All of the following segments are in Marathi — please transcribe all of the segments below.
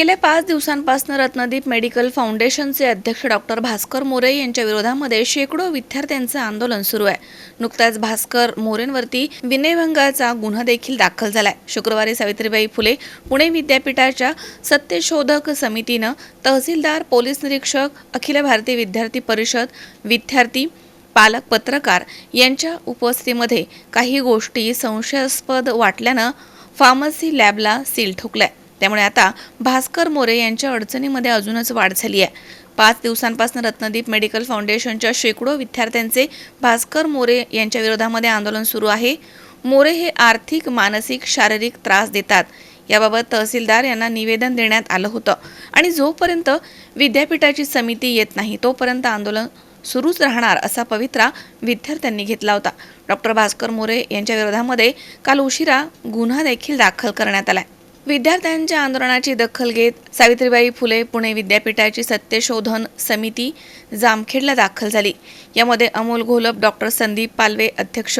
गेल्या पाच दिवसांपासून रत्नदीप मेडिकल फाउंडेशनचे अध्यक्ष डॉक्टर भास्कर मोरे यांच्या विरोधामध्ये शेकडो विद्यार्थ्यांचं आंदोलन सुरू आहे. नुकताच भास्कर मोरेंवरती विनयभंगाचा गुन्हा देखील दाखल झालाय. शुक्रवारी सावित्रीबाई फुले पुणे विद्यापीठाच्या सत्यशोधक समितीनं तहसीलदार पोलीस निरीक्षक अखिल भारतीय विद्यार्थी परिषद विद्यार्थी पालक पत्रकार यांच्या उपस्थितीमध्ये काही गोष्टी संशयास्पद वाटल्यानं फार्मसी लॅबला सील ठोकलाय. त्यामुळे आता भास्कर मोरे यांच्या अडचणीमध्ये अजूनच वाढ झाली आहे. पाच दिवसांपासून रत्नदीप मेडिकल फाउंडेशनच्या शेकडो विद्यार्थ्यांचे भास्कर मोरे यांच्या विरोधामध्ये आंदोलन सुरू आहे. मोरे हे आर्थिक मानसिक शारीरिक त्रास देतात. याबाबत तहसीलदार यांना निवेदन देण्यात आलं होतं आणि जोपर्यंत विद्यापीठाची समिती येत नाही तोपर्यंत आंदोलन सुरूच राहणार असा पवित्रा विद्यार्थ्यांनी घेतला होता. डॉक्टर भास्कर मोरे यांच्या विरोधामध्ये काल उशिरा गुन्हा देखील दाखल करण्यात आलाय विद्यार्थ्यांच्या आंदोलनाची दखल घेत सावित्रीबाई फुले पुणे विद्यापीठाची सत्यशोधन समिती जामखेडला दाखल झाली. यामध्ये अमोल घोलप डॉक्टर संदीप पालवे अध्यक्ष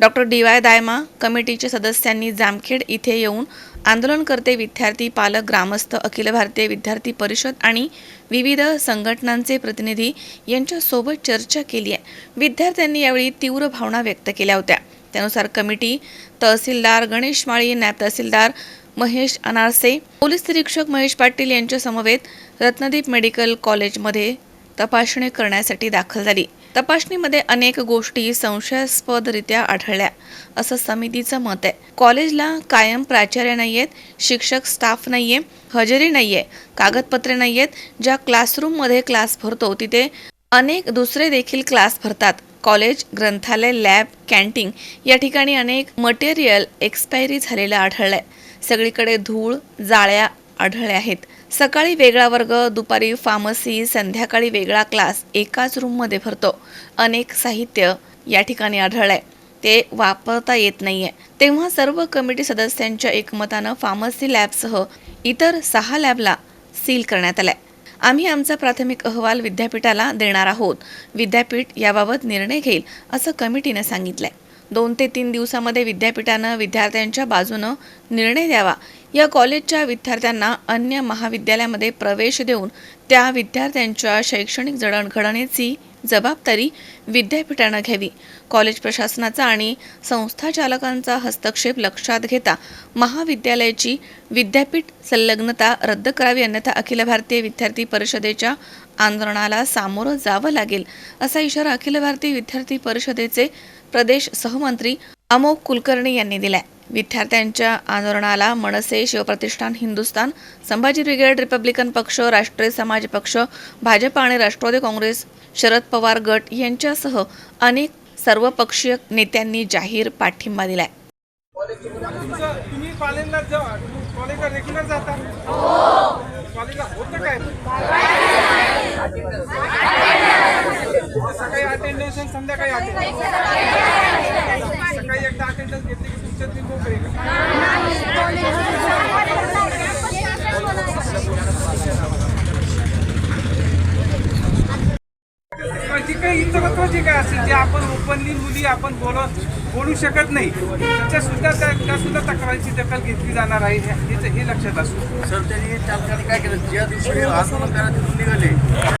डॉक्टर डी वाय दायमा कमिटीच्या सदस्यांनी जामखेड इथे येऊन आंदोलनकर्ते विद्यार्थी पालक ग्रामस्थ अखिल भारतीय विद्यार्थी परिषद आणि विविध संघटनांचे प्रतिनिधी यांच्यासोबत चर्चा केली आहे. विद्यार्थ्यांनी यावेळी तीव्र भावना व्यक्त केल्या होत्या. त्यानुसार कमिटी तहसीलदार गणेश माळी नायब तहसीलदार महेश अनारसे. पोलीस निरीक्षक महेश पाटील यांच्या समवेत रत्नदीप मेडिकल कॉलेजमध्ये तपासणी करण्यासाठी दाखल झाली. तपासणीमध्ये अनेक गोष्टी संशयास्पदरित्या आढळल्या असं समितीचं मत आहे. कॉलेजला कायम प्राचार्य नाहीयेत शिक्षक स्टाफ नाहीये हजेरी नाहीये कागदपत्रे नाहीयेत ज्या क्लासरूममध्ये क्लास भरतो तिथे अनेक दुसरे देखील क्लास भरतात. कॉलेज ग्रंथालय लॅब कॅन्टीन या ठिकाणी अनेक मटेरियल एक्सपायरी झालेलं आढळलंय. सगळीकडे धूळ जाळ्या आढळल्या आहेत. सकाळी वेगळा वर्ग दुपारी फार्मसी संध्याकाळी वेगळा क्लास एकाच रूममध्ये भरतो. अनेक साहित्य या ठिकाणी आढळलंय. ते वापरता येत नाहीये. तेव्हा सर्व कमिटी सदस्यांच्या एकमतानं फार्मसी लॅबसह इतर सहा लॅबला सील करण्यात आलाय. आम्ही आमचा प्राथमिक अहवाल विद्यापीठाला देणार आहोत. विद्यापीठ याबाबत निर्णय घेईल असं कमिटीनं सांगितलंय. दोन ते तीन दिवसामध्ये विद्यापीठानं विद्यार्थ्यांच्या बाजूनं निर्णय द्यावा. या कॉलेजच्या विद्यार्थ्यांना अन्य महाविद्यालयामध्ये प्रवेश देऊन त्या विद्यार्थ्यांच्या शैक्षणिक जडणघडणीची जबाबदारी विद्यापीठानं घ्यावी. कॉलेज प्रशासनाचा आणि संस्था चालकांचा हस्तक्षेप लक्षात घेता महाविद्यालयाची विद्यापीठ संलग्नता रद्द करावी अन्यथा अखिल भारतीय विद्यार्थी परिषदेच्या आंदोलनाला सामोरं जावं लागेल असा इशारा अखिल भारतीय विद्यार्थी परिषदेचे प्रदेश सहमंत्री अमोक कुलकर्णी यांनी दिलाय. विद्यार्थ्यांच्या आंदोलनाला मनसे शिवप्रतिष्ठान हिंदुस्थान संभाजी ब्रिगेड रिपब्लिकन पक्ष राष्ट्रीय समाज पक्ष भाजप आणि राष्ट्रवादी काँग्रेस शरद पवार गट यांच्यासह अनेक सर्वपक्षीय नेत्यांनी जाहीर पाठिंबा दिलाय. रेग्युलर सकाळी अटेंडन्स आणि संध्याकाळी अटेंडन्स सकाळी एकदा अटेंडन्स घेतली की तुमच्या तीन नोकरी जी काही इतरत्व जे काय असेल? जे आपण ओपनली मुली आपण बोलत बोलू शकत नाही. त्या सुद्धा त्या सुद्धा तक्रारीची दखल घेतली जाणार आहे. हे लक्षात असू सर त्यांनी काय केलं? ज्या दिवशी आंदोलन करायला निघाले.